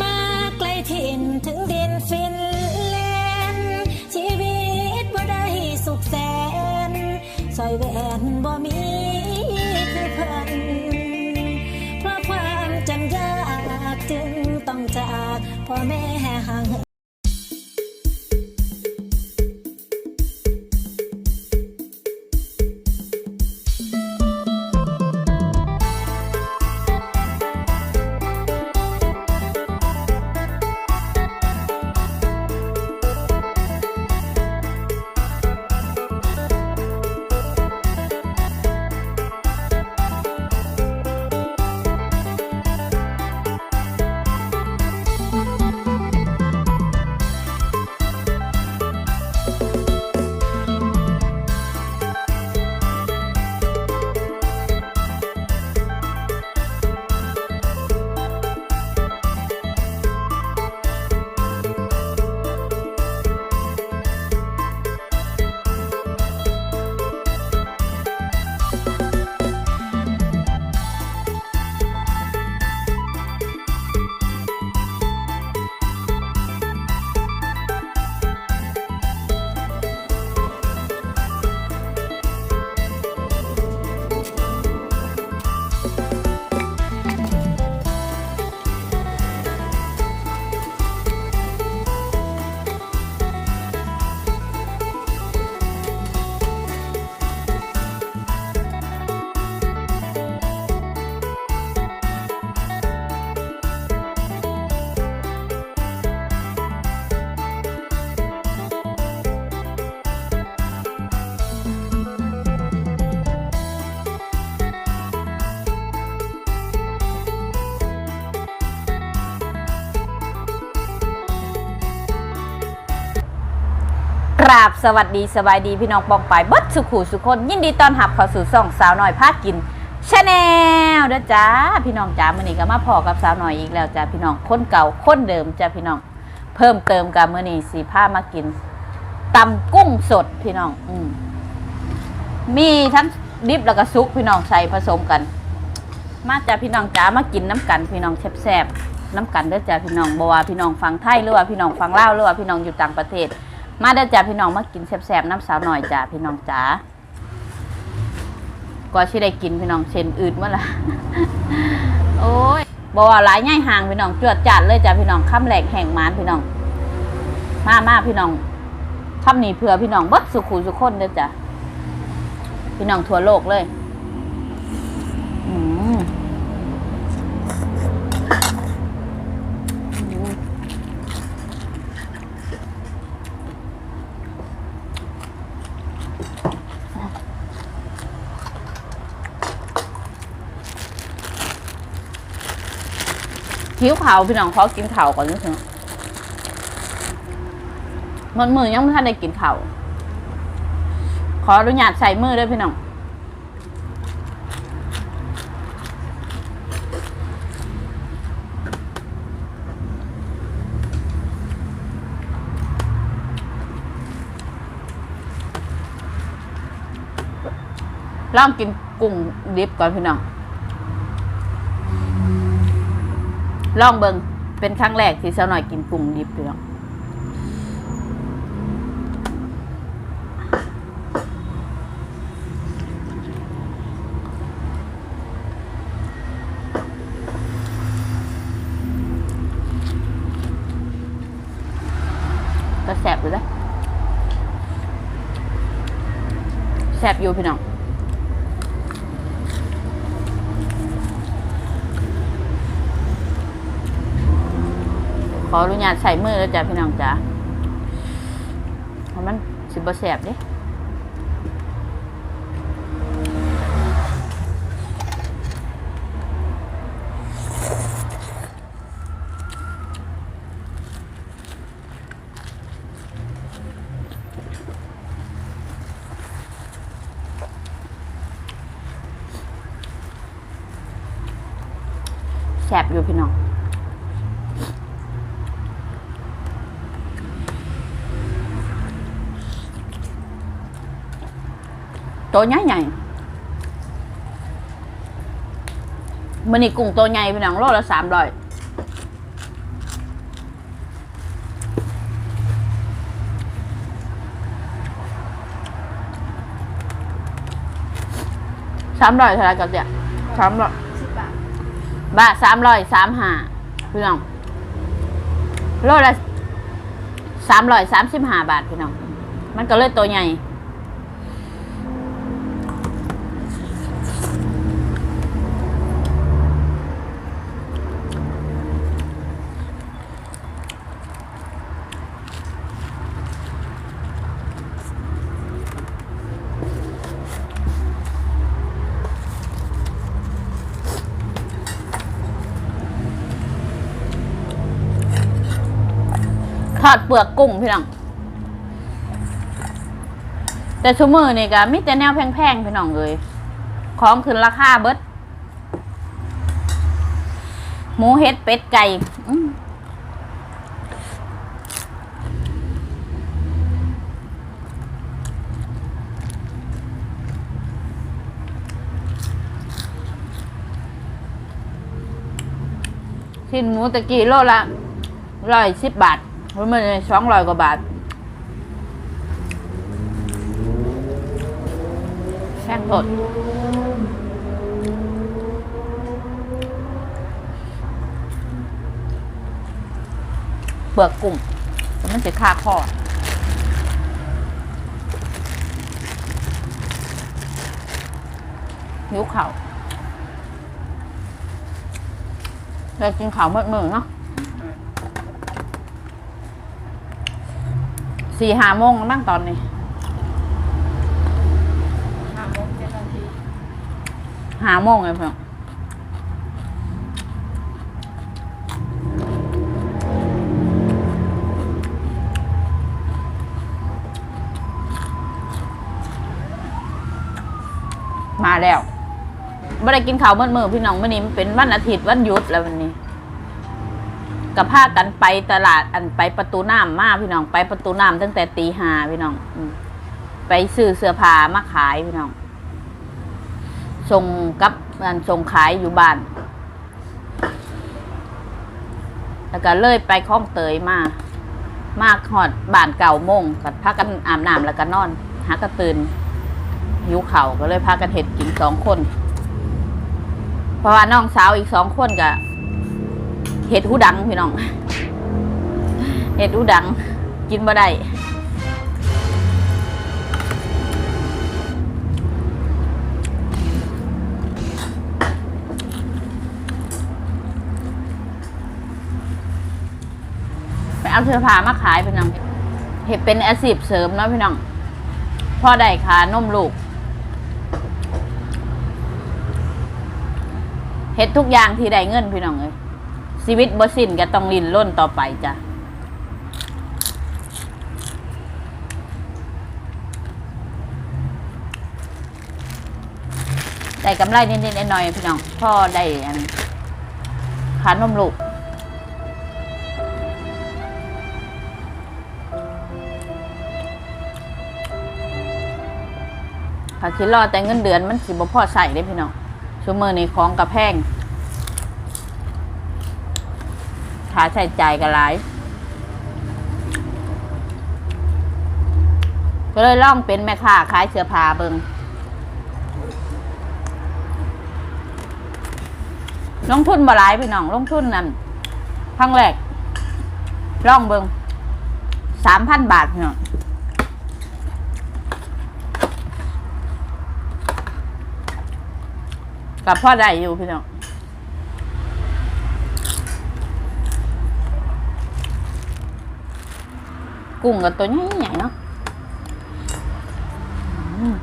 มาไกลถิ่นถึงดินฟินแลนด์ชีวิตบ่ได้สุขแสนซอยแหวนบ่มี ราบสวัสดีสบายดีพี่น้องปองปายเบิดสุขูสุคน ยินดีต้อนรับเข้าสู่ช่องสาวหน่อยพากินชาแนลนะจ้าพี่น้องจ้ามื้อนี้ก็มาพอกับสาวหน่อยอีกแล้วจ้าพี่น้องคนเก่าคนเดิมจ้าพี่น้อง เพิ่มเติมกับมื้อนี้สีผ้ามากินตำกุ้งสดพี่น้อง อืมมีทั้งดิบแล้วก็ซุกพี่น้องใส่ผสมกัน มาจ้าพี่น้องจ้ามากินน้ำกันพี่น้องแซ่บๆน้ำกันเด้อจ้าพี่น้องบ่ว่าพี่น้องฟังไทยหรือว่าพี่น้องฟังลาวหรือว่าพี่น้องอยู่ต่างประเทศ มาเด้อจ้าพี่น้องมากินแซ่บๆน้ำสาวหน่อยจ้าพี่น้องจ้าก็ชิได้กินพี่น้องเช่นอื่นเมื่อละโอ้ยบอกว่าหลายง่ายห่างพี่น้องจวดจัดเลยจ้าพี่น้องข้ามแหลกแห่งมานพี่น้อง มามาพี่น้องข้ามนี้เผื่อพี่น้องบดสุขุสุขคนเด้อจ้าพี่น้องทั่วโลกเลย อืมอืม หิวเผาวพี่น้องขอกินข่าวก่อนนิดนึงมันมือยังไม่ทันได้กินข่าวขออนุญาตใส่มือด้วยพี่น้องลองกินกุ้งดิบก่อนพี่น้อง ลองเบิงเป็นครั้งแรกที่สาวหน่อยกินกุ้งดิบพี่น้องก็แสบอยู่เลยแสบอยู่พี่น้อง ข ออนุญาตใส่มือแล้วจ้ะพี่น้องจ้ะมันสิบแสบเดิ ตัวใหญ่ใหญ่มันนี่กุ้งตัวใหญ่เป็นหนังโลละสามร้อยสามร้อยเท่าไรกับเดียสามร้อยบาทสามร้อยสามห้าพี่น้องโลละสามร้อยสามสิบห้าบาทพี่น้อง มันก็เลยตัวใหญ่ อดเปลือกกุ้งพี่น้อง แต่ชั่วมือนี่ก็มีแต่แนวแพงๆพี่น้องเลย ของขึ้นราคาเบิดหมูเฮ็ดเป็ดไก่ชิ้นหมูตะกี้โลละร้อยสิบบาท มันสองร้อยกว่าบาทแป้งสดเปลือกกุ้งมันจะคาคอหิวเข่าวเรากินข่าวเมืดมือเนาะ สี่ห้าโมงแล้วมั้งตอนนี้ห้าโมงเจ็ดนาทีหาโมงเลยเพื่อนมาแล้วไม่ได้กินข้าวเมื่อมือพี่น้องวันนี้มันเป็นวันอาทิตย์วันหยุดแล้ววันนี้ กับพากันไปตลาดอันไปประตูน้ำมาพี่น้อง ไปประตูน้ำตั้งแต่ตีห้าพี่น้องอไปซื้อเสื้อผ้ามาขายพี่น้องส่งกับงานส่งขายอยู่บ้าน แล้วก็เลยไปคล้องเตยมา มากหอดบ้านเก่าโมงกับพากันอาบน้ำแล้วก็นอน หากระตื่นหิวเข่าก็เลยพากันเห็ดกินสองคน เพราะว่าน้องสาวอีกสองคนกับ เห็ดหูดังพี่น้อง เห็ดหูดัง กินบ่ได้ไปเอาเสื้อผ้ามาขายพี่น้องเห็ดเป็นอาชีพเสริมเนาะพี่น้องพ่อได้ขานมลูกเห็ดทุกอย่างที่ได้เงินพี่น้องเลย ชีวิตบ่สิ้นก็ต้องลินล้นต่อไปจ้ะได้กำไรนิดๆหน่อยๆพี่น้องพ่อได้อันขานมลูกถ้าคิดรอแต่เงินเดือนมันสิบ่พอใส่เลยพี่น้องชั่วมือนี้ของกระแพง ค่าใช้จ่ายก็หลาย ก็เลยล่องเป็นแม่ค้าขายเสื้อผ้าเบิงลงทุนบ่หลายพี่น้องลงทุนนั่นครั้งแรกล่องเบิงสามพันบาทพี่น้องกับพ่อได้อยู่พี่น้อง กุ้งกับตัวใหญ่ๆเนาะอืม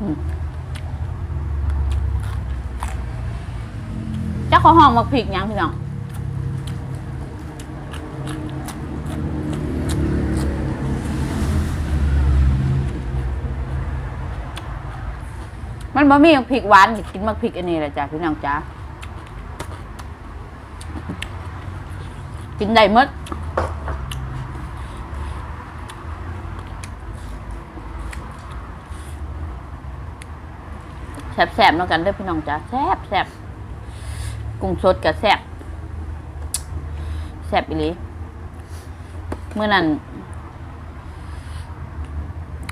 อืมเจ้าของห้องมักพริกยังพี่น้อง มันบ่มีพริกหวานกินมักพริกอันนี้แหละจ้ะพี่น้องจ้ากินได้หมดแซ่บๆเนาะกันเด้อพี่น้องจ้าแซ่บแซ่บกุ้งสดกับแซ่บแซ่บอีหลีเมื่อนั้น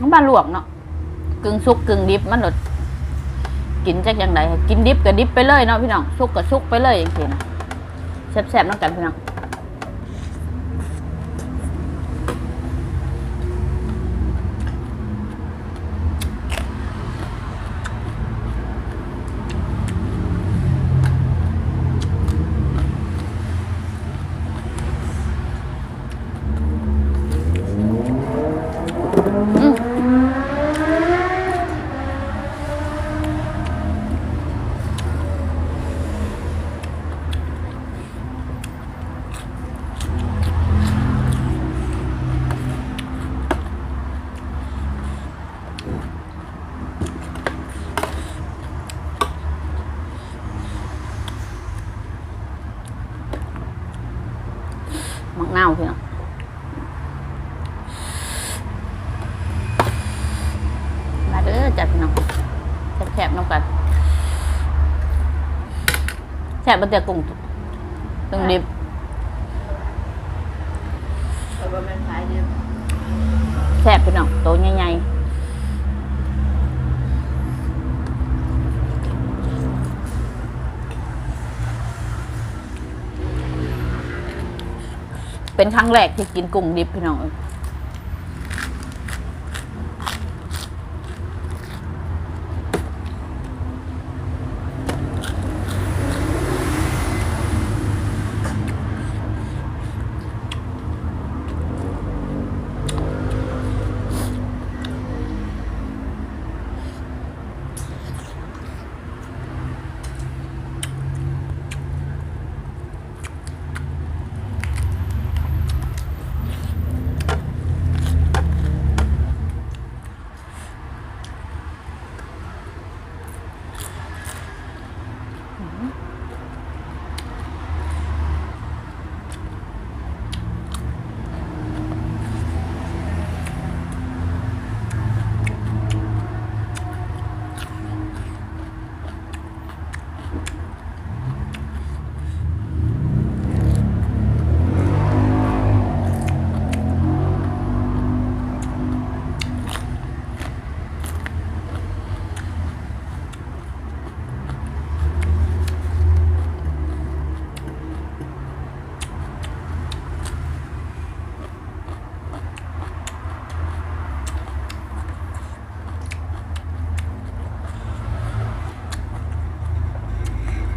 มันมาลวกเนาะกึ่งสุกกึ่งดิบมันหลด กินจากอย่างไรกินดิบกับดิบไปเลยเนาะพี่น้องสุกกับสุกไปเลยอย่างนี้นะแซ่บๆน้ำกันพี่น้อง มักเน่าวพี่น้องมาเด้อจัดพี่น้องแซ่บๆน้ำกันแซ่บมันแต่กุ้งตึงดิบแต่ว่ามันขายเดียวแซ่บพี่น้องโตใหญ่ๆ เป็นครั้งแรกที่กินกุ้งดิบพี่น้องเอ้ย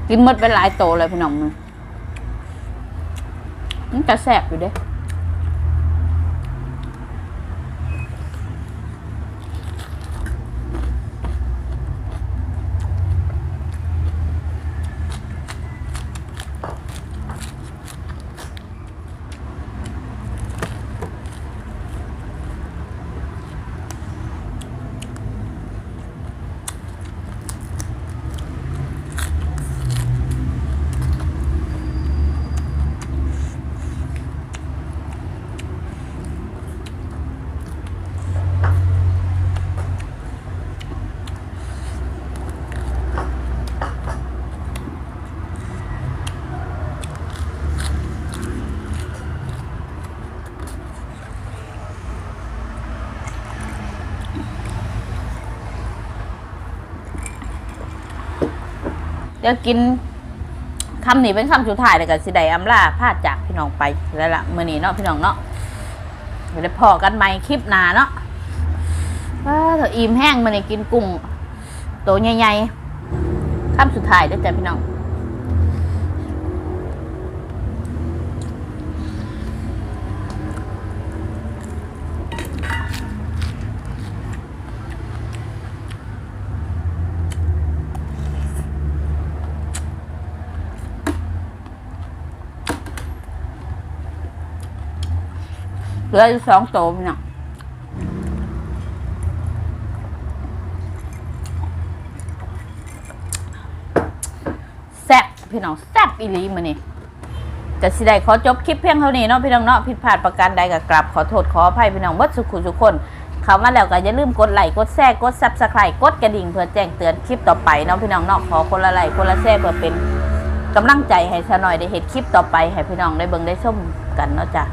กินหมดไปหลายโตเลยพี่น้องมันมันจะแสบอยู่เด้ เดี๋ยวกินคำนี้เป็นคำสุดท้ายเลยกับสิไดอัมลาพาดจากพี่น้องไปแล้วล่ะมื่อนี้เนาะพี่น้องเนาะเดี๋ยวพอกันใหม่คลิปหน้าเนาะว้าเถออิ่มแห้งมื่อนี้กินกุ้งโตวใหญ่ๆคำสุดท้ายด้วยจ้ะพี่น้อง ลืออยู่สองโตพี่น้องแซ่บพี่น้องแซ่บอีหลีมือนี่จะสิได้ขอจบคลิปเพียงเท่านี้เนาะพี่น้องเนาะผิดพลาดประการใดก็กลับขอโทษขออภัยพี่น้องวัดสุขุสุคนเข้ามาแล้วก็อย่าลืมกดไลค์กดแชร์กดซับสไครต์กดกระดิ่งเพื่อแจ้งเตือนคลิปต่อไปเนาะพี่น้องเนาะขอคนละไลค์คนละแชร์เพื่อเป็นกำลังใจให้สาวน้อยได้เห็นคลิปต่อไปให้พี่น้องได้เบิ่งได้ชมกันเนาะจ้ะ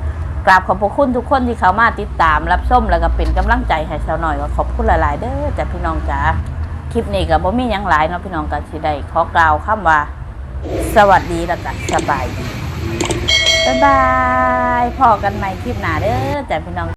กราบขอบพระคุณทุกคนที่เขามาติดตามรับส้มแล้วก็เป็นกำลังใจให้สาวหน่อยก็ขอบคุณหลาย ๆ เด้อจ้ะพี่น้องจ้าคลิปนี้ก็บ่มียังหลายเนาะพี่น้องก็สิได้ขอกล่าวคำว่า สวัสดีแล้วก็สบายดีบ๊ายบายพอกันใหม่คลิปหน้าเด้อจ้ะพี่น้อง